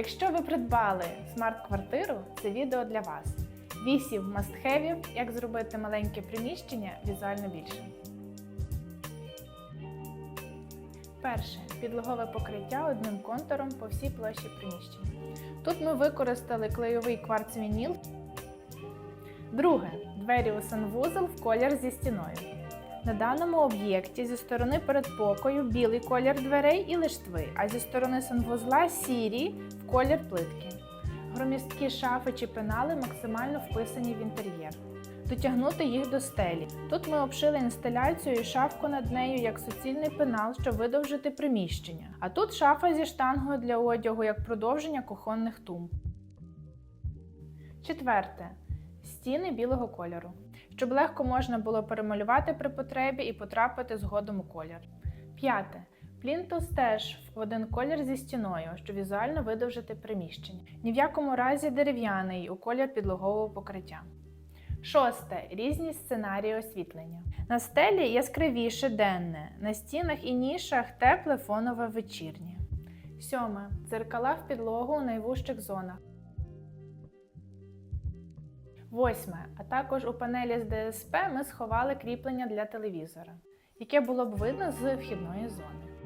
Якщо ви придбали смарт-квартиру, це відео для вас. 8 мастхевів, як зробити маленьке приміщення візуально більшим. Перше підлогове покриття одним контуром по всій площі приміщення. Тут ми використали клейовий кварц-вініл. Друге двері у санвузол в колір зі стіною. На даному об'єкті зі сторони передпокою білий колір дверей і лиштви, а зі сторони санвузла сірі в колір плитки. Громісткі шафи чи пенали максимально вписані в інтер'єр. Дотягнути їх до стелі. Тут ми обшили інсталяцію і шафку над нею як суцільний пенал, щоб видовжити приміщення. А тут шафа зі штангою для одягу як продовження кухонних тумб. Четверте. Стіни білого кольору, щоб легко можна було перемалювати при потребі і потрапити згодом у колір. П'яте. Плінтус теж в один колір зі стіною, щоб візуально видовжити приміщення. Ні в якому разі дерев'яний у колір підлогового покриття. Шосте. Різні сценарії освітлення. На стелі яскравіше денне, на стінах і нішах тепле фонове вечірнє. Сьоме. Дзеркала в підлогу у найвужчих зонах. Восьме. А також у панелі з ДСП ми сховали кріплення для телевізора, яке було б видно з вхідної зони.